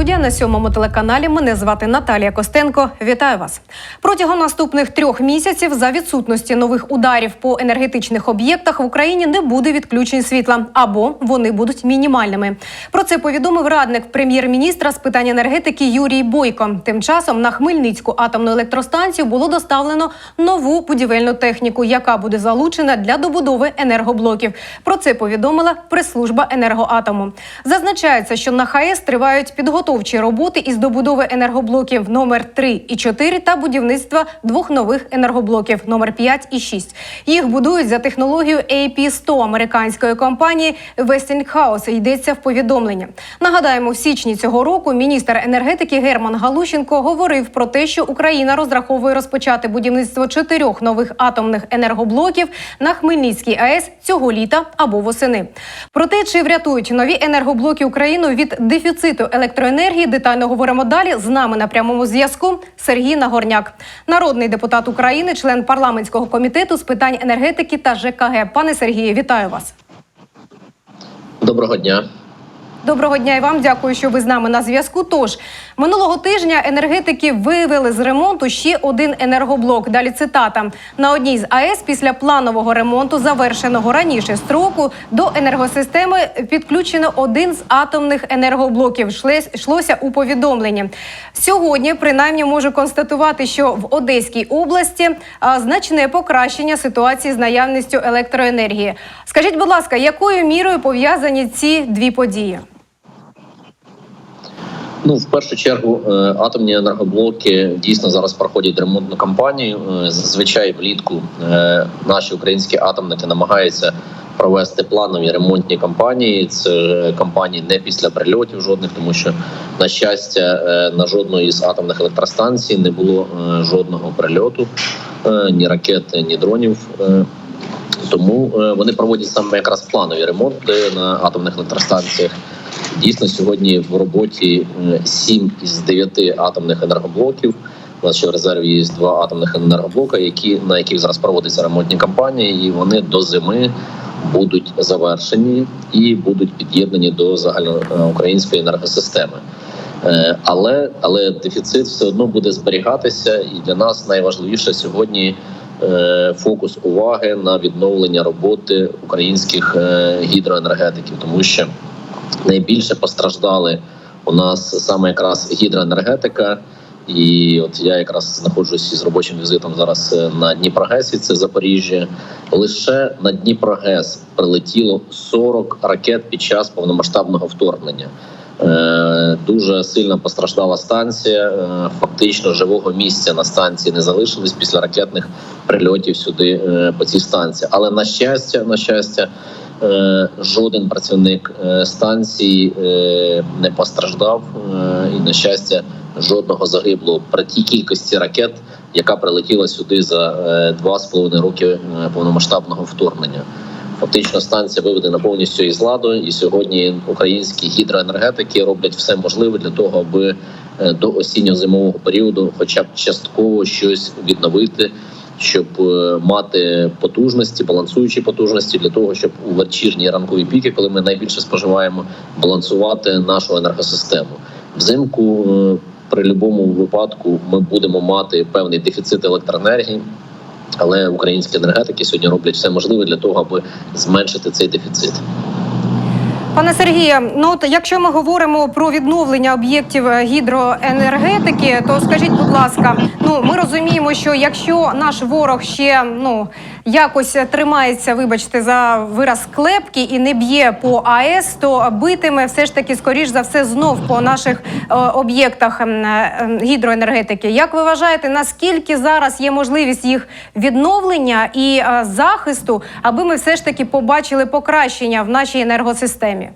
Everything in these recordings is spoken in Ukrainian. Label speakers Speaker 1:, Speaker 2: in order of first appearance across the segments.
Speaker 1: Лайв-студія на сьомому телеканалі. Мене звати Наталія Костенко. Вітаю вас. Протягом наступних трьох місяців за відсутності нових ударів по енергетичних об'єктах в Україні не буде відключень світла або вони будуть мінімальними. Про це повідомив радник прем'єр-міністра з питань енергетики Юрій Бойко. Тим часом на Хмельницьку атомну електростанцію було доставлено нову будівельну техніку, яка буде залучена для добудови енергоблоків. Про це повідомила прес-служба енергоатому. Зазначається, що на ХАЕС тривають підготовчі роботи із добудови енергоблоків номер 3 і 4 та будівництва двох нових енергоблоків номер 5 і 6. Їх будують за технологією AP100 американської компанії Westinghouse, Йдеться в повідомленні. Нагадаємо, в січні цього року міністр енергетики Герман Галущенко говорив про те, що Україна розраховує розпочати будівництво чотирьох нових атомних енергоблоків на Хмельницькій АЕС цього літа або восени. Про те, чи врятують нові енергоблоки Україну від дефіциту електроенергії, детально говоримо далі. З нами на прямому зв'язку Сергій Нагорняк, народний депутат України, член парламентського комітету з питань енергетики та ЖКГ. Пане Сергію, вітаю вас.
Speaker 2: Доброго дня.
Speaker 1: Доброго дня і вам. Дякую, що ви з нами на зв'язку. Тож минулого тижня енергетики вивели з ремонту ще один енергоблок. Далі цитата на одній з АЕС після планового ремонту, завершеного раніше строку, до енергосистеми підключено один з атомних енергоблоків. Йшлося у повідомленні. Сьогодні, принаймні, можу констатувати, що в Одеській області значне покращення ситуації з наявністю електроенергії. Скажіть, будь ласка, якою мірою пов'язані ці дві події?
Speaker 2: Ну, в першу чергу, е, атомні енергоблоки дійсно зараз проходять ремонтну кампанію. Е, Зазвичай влітку е, наші українські атомники намагаються провести планові ремонтні кампанії. Це кампанії не після прильотів жодних, тому що на щастя на жодної із атомних електростанцій не було жодного прильоту, ні ракет, ні дронів. Тому вони проводять саме якраз планові ремонти на атомних електростанціях. Дійсно, сьогодні в роботі 7 із 9 атомних енергоблоків. У нас ще в резерві є два атомних енергоблока, які на яких зараз проводяться ремонтні кампанії, і вони до зими будуть завершені і будуть під'єднані до загальноукраїнської енергосистеми. Е, Але але дефіцит все одно буде зберігатися, і для нас найважливіше сьогодні е, фокус уваги на відновлення роботи українських е, гідроенергетиків, тому що найбільше постраждали у нас саме якраз гідроенергетика. І от я якраз знаходжусь із робочим візитом зараз е, на Дніпрогесі, це Запоріжжя. Лише на Дніпрогес прилетіло 40 ракет під час повномасштабного вторгнення. Е, Дуже сильно постраждала станція. Е, Фактично живого місця на станції не залишилось після ракетних прильотів сюди по цій станції. Але на щастя, на щастя, жоден працівник е, станції е, не постраждав, е, і на щастя, жодного загиблого при тій кількості ракет, яка прилетіла сюди за е, два з половиною роки е, повномасштабного вторгнення. Фактично станція виведена повністю із ладу, і сьогодні українські гідроенергетики роблять все можливе для того, аби е, до осінньо-зимового періоду, хоча б частково щось відновити, щоб е, мати потужності, балансуючі потужності для того, щоб у вечірні ранкові піки, коли ми найбільше споживаємо, балансувати нашу енергосистему взимку. е, При будь-якому випадку ми будемо мати певний дефіцит електроенергії. Але українські енергетики сьогодні роблять все можливе для того, аби зменшити цей дефіцит.
Speaker 1: Пане Сергію, ну от якщо ми говоримо про відновлення об'єктів е, гідроенергетики, то скажіть, будь ласка, ну ми розуміємо, що якщо наш ворог ще ну якось тримається, вибачте, за вираз клепки і не б'є по АЕС, то битиме все ж таки скоріш за все знов по наших е, об'єктах е, гідроенергетики. Як ви вважаєте, наскільки зараз є можливість їх відновлення і е, захисту, аби ми все ж таки побачили покращення в нашій енергосистемі?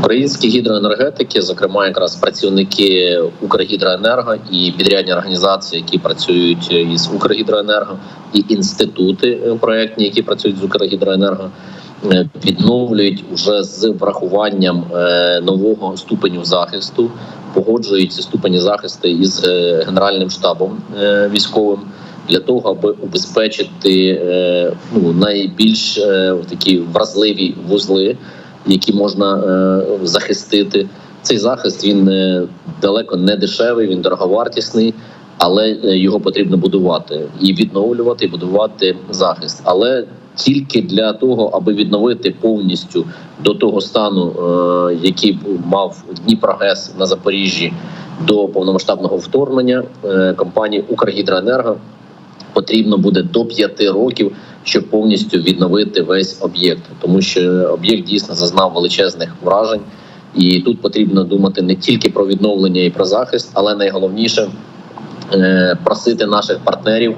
Speaker 2: Українські гідроенергетики, зокрема, якраз працівники Укргідроенерго і підрядні організації, які працюють із Укргідроенерго, і інститути е, проектні, які працюють з Укргідроенерго, е, відновлюють уже з врахуванням е, нового ступеню захисту, погоджують ці ступені захисту із е, генеральним штабом е, військовим. Для того аби убезпечити е, ну найбільш е, такі вразливі вузли, які можна е, захистити. Цей захист він е, далеко не дешевий, він дороговартісний, але е, його потрібно будувати і відновлювати, і будувати захист. Але тільки для того, аби відновити повністю до того стану, який мав Дніпрогес на Запоріжжі до повномасштабного вторгнення компанії Укргідроенерго потрібно буде до п'яти років, щоб повністю відновити весь об'єкт, тому що об'єкт дійсно зазнав величезних вражень. І тут потрібно думати не тільки про відновлення і про захист, але найголовніше е, просити наших партнерів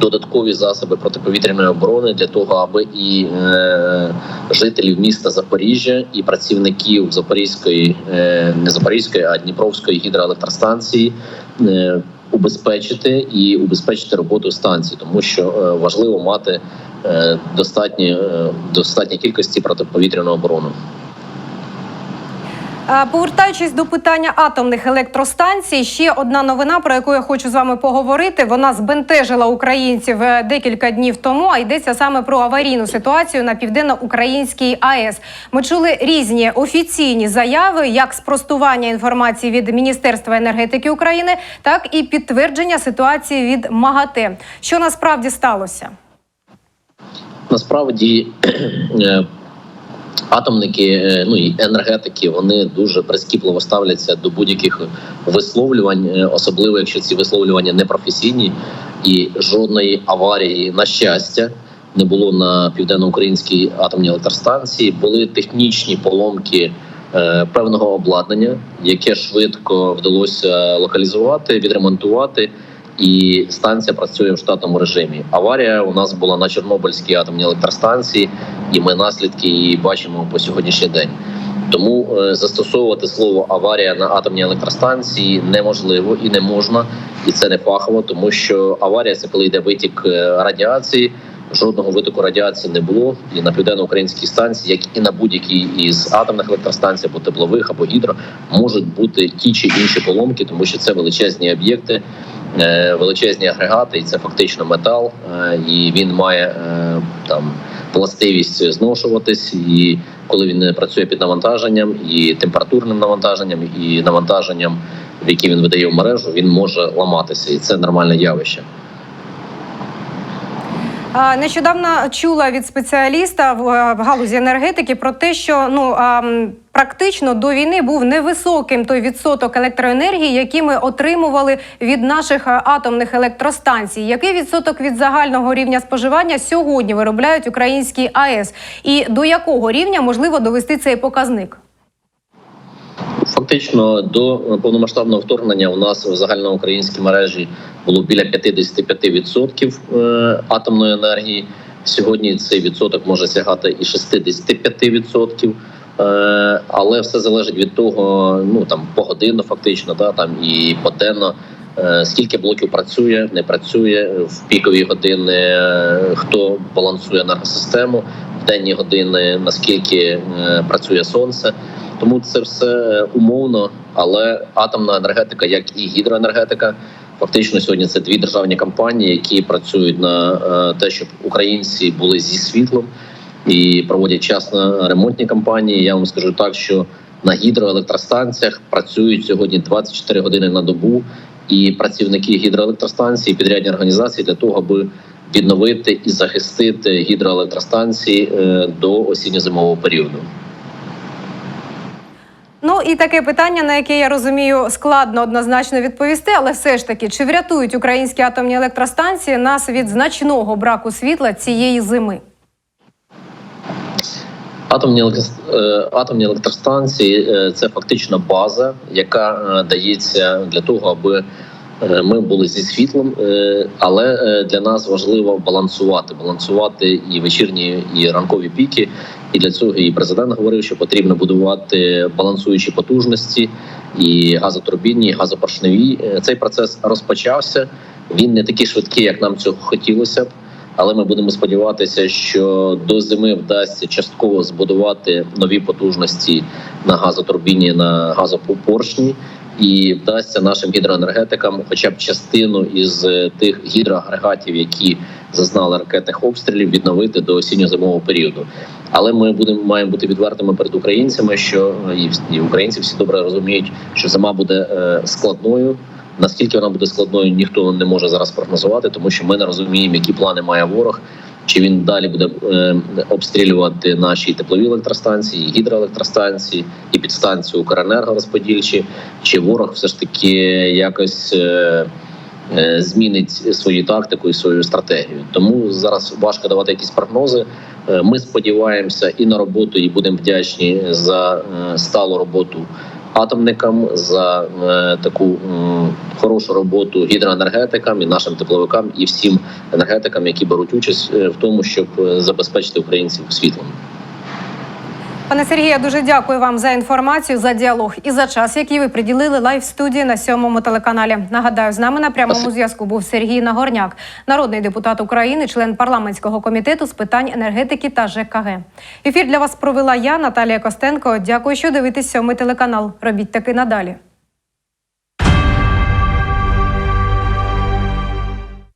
Speaker 2: додаткові засоби протиповітряної оборони для того, аби і е, жителів міста Запоріжжя і працівників Запорізької, е, не Запорізької, а Дніпровської гідроелектростанції убезпечити і убезпечити роботу станції, тому що е, важливо мати е, достатні, е, достатні кількості протиповітряної оборони.
Speaker 1: Е, Повертаючись до питання атомних електростанцій, ще одна новина, про яку я хочу з вами поговорити. Вона збентежила українців е, декілька днів тому. А йдеться саме про аварійну ситуацію на південно-українській АЕС. Ми чули різні офіційні заяви, як спростування інформації від Міністерства енергетики України, так і підтвердження ситуації від МАГАТЕ. Що насправді сталося?
Speaker 2: Насправді е, атомники, е, ну і енергетики, вони дуже прискіпливо ставляться до будь-яких висловлювань, е, особливо якщо ці висловлювання непрофесійні, і жодної аварії, на щастя, не було на південноукраїнській атомній електростанції. Були технічні поломки. е, Певного обладнання, яке швидко вдалося локалізувати, відремонтувати, і станція працює в штатному режимі. Аварія у нас була на Чорнобильській атомній електростанції, і ми наслідки її бачимо по сьогоднішній день. Тому е, застосовувати слово аварія на атомній електростанції неможливо і не можна, і це не фахово, тому що аварія це коли йде витік е, радіації. Жодного витоку радіації не було, і на південно-українській станції, як і на будь-якій із атомних електростанцій, або теплових, або гідро, можуть бути ті чи інші поломки, тому що це величезні об'єкти, е, величезні агрегати, і це фактично метал, і він має там властивість зношуватись. І коли він працює під навантаженням, і температурним навантаженням, і навантаженням, які він видає в мережу, він може ламатися, і це нормальне явище.
Speaker 1: Нещодавно чула від спеціаліста в, галузі енергетики про те, що ну практично до війни був невисоким той відсоток електроенергії, який ми отримували від наших е, атомних електростанцій. Який відсоток від загального рівня споживання сьогодні виробляють українські АЕС? І до якого рівня можливо довести цей показник?
Speaker 2: Фактично до повномасштабного вторгнення у нас в загальноукраїнській мережі було біля 55% е, атомної енергії. Сьогодні цей відсоток може сягати і 65%. Е, Але все залежить від того, ну там погодинно, фактично, да, там і поденно. е, Скільки блоків працює, не працює в пікові години, е, хто балансує енергосистему в денні години, наскільки працює сонце. Тому це все умовно, але атомна енергетика, як і гідроенергетика, фактично сьогодні це дві державні компанії, які працюють на те, щоб українці були зі світлом і проводять часно ремонтні кампанії. Я вам скажу так, що на гідроелектростанціях працюють сьогодні 24 години на добу, і працівники гідроелектростанції, підрядні організації для того, аби відновити і захистити гідроелектростанції е, до осінньо-зимового періоду.
Speaker 1: Ну і таке питання, на яке я розумію, складно однозначно відповісти, але все ж таки, чи врятують українські атомні електростанції нас від значного браку світла цієї зими?
Speaker 2: Атомні е, атомні електростанції е, це фактично база, яка е, дається для того, аби ми були зі світлом, але для нас важливо балансувати, балансувати і вечірні, і ранкові піки. І для цього і президент говорив, що потрібно будувати балансуючі потужності, і газотурбінні, і газопоршневі. Цей процес розпочався. Він не такий швидкий, як нам цього хотілося б. Але ми будемо сподіватися, що до зими вдасться частково збудувати нові потужності на газотурбіні на газопоршні, і вдасться нашим гідроенергетикам, хоча б частину із е, тих гідроагрегатів, які зазнали ракетних обстрілів, відновити до осінньо-зимового періоду. Але ми будемо маємо бути відвертими перед українцями, що е, і, українці всі добре розуміють, що зима буде е, складною. Наскільки вона буде складною, ніхто не може зараз прогнозувати, тому що ми не розуміємо, які плани має ворог. Чи він далі буде е, обстрілювати наші теплові електростанції, гідроелектростанції і підстанції Укренергорозподільчі, чи ворог все ж таки якось е, е, змінить свою тактику і свою стратегію. Тому зараз важко давати якісь прогнози. Е, Ми сподіваємося і на роботу, і будемо вдячні за е, сталу роботу атомникам, за е, таку хорошу роботу гідроенергетикам і нашим тепловикам, і всім енергетикам, які беруть участь е, в тому, щоб е, забезпечити українців світлом.
Speaker 1: Пане Сергію, дуже дякую вам за інформацію, за діалог і за час, який ви приділили лайв студії на сьомому телеканалі. Нагадаю, з нами на прямому зв'язку був Сергій Нагорняк, народний депутат України, член парламентського комітету з питань енергетики та ЖКГ. Ефір для вас провела я, Наталія Костенко. Дякую, що дивитесь сьомий телеканал. Робіть таки надалі.